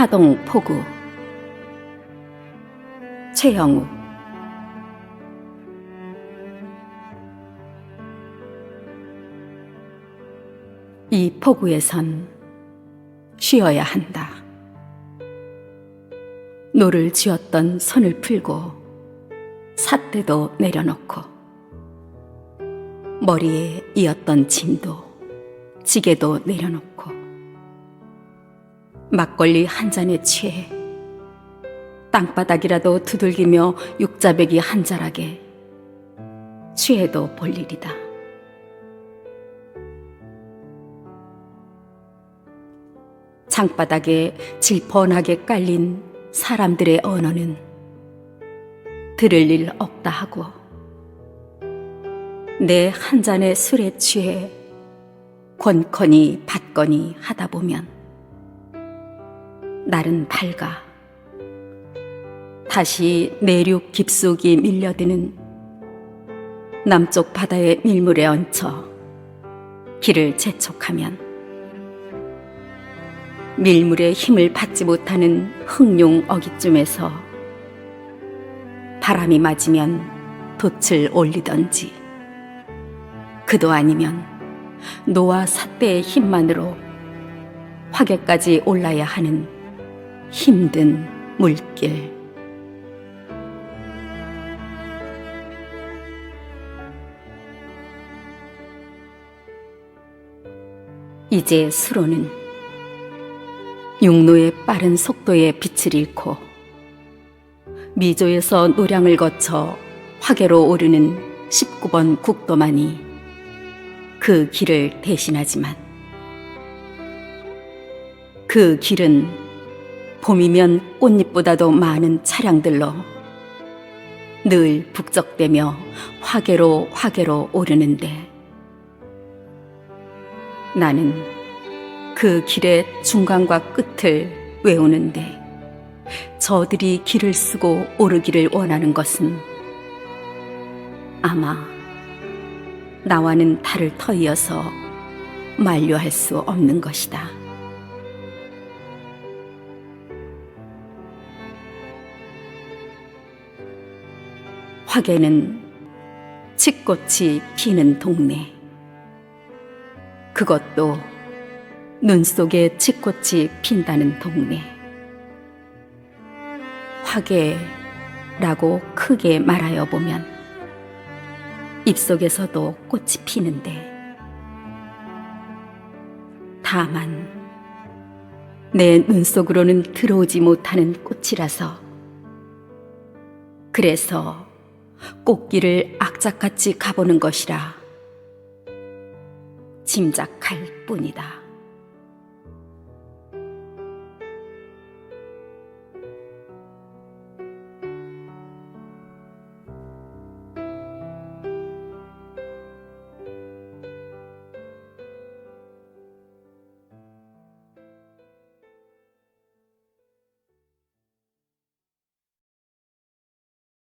하동 포구 최영우 이 포구에선 쉬어야 한다. 노를 쥐었던 손을 풀고 삿대도 내려놓고 머리에 이었던 짐도 지게도 내려놓고 막걸리 한 잔에 취해 땅바닥이라도 두들기며 육자배기 한 자락에 취해도 볼 일이다. 창바닥에 질펀하게 깔린 사람들의 언어는 들을 일 없다 하고 내 한 잔의 술에 취해 권커니 받거니 하다 보면 날은 밝아. 다시 내륙 깊숙이 밀려드는 남쪽 바다의 밀물에 얹혀 길을 재촉하면 밀물의 힘을 받지 못하는 흑룡 어깃쯤에서 바람이 맞으면 돛을 올리던지 그도 아니면 노와 삿대의 힘만으로 화계까지 올라야 하는 힘든 물길 이제 수로는 육로의 빠른 속도에 빛을 잃고 미조에서 노량을 거쳐 화계로 오르는 19번 국도만이 그 길을 대신하지만 그 길은 봄이면 꽃잎보다도 많은 차량들로 늘 북적대며 화계로 화계로 오르는데 나는 그 길의 중간과 끝을 외우는데 저들이 길을 쓰고 오르기를 원하는 것은 아마 나와는 달을 터이어서 만류할 수 없는 것이다. 화계는 칡꽃이 피는 동네. 그것도 눈 속에 칡꽃이 핀다는 동네. 화계라고 크게 말하여 보면 입속에서도 꽃이 피는데 다만 내 눈 속으로는 들어오지 못하는 꽃이라서 그래서 꽃길을 악착같이 가보는 것이라 짐작할 뿐이다.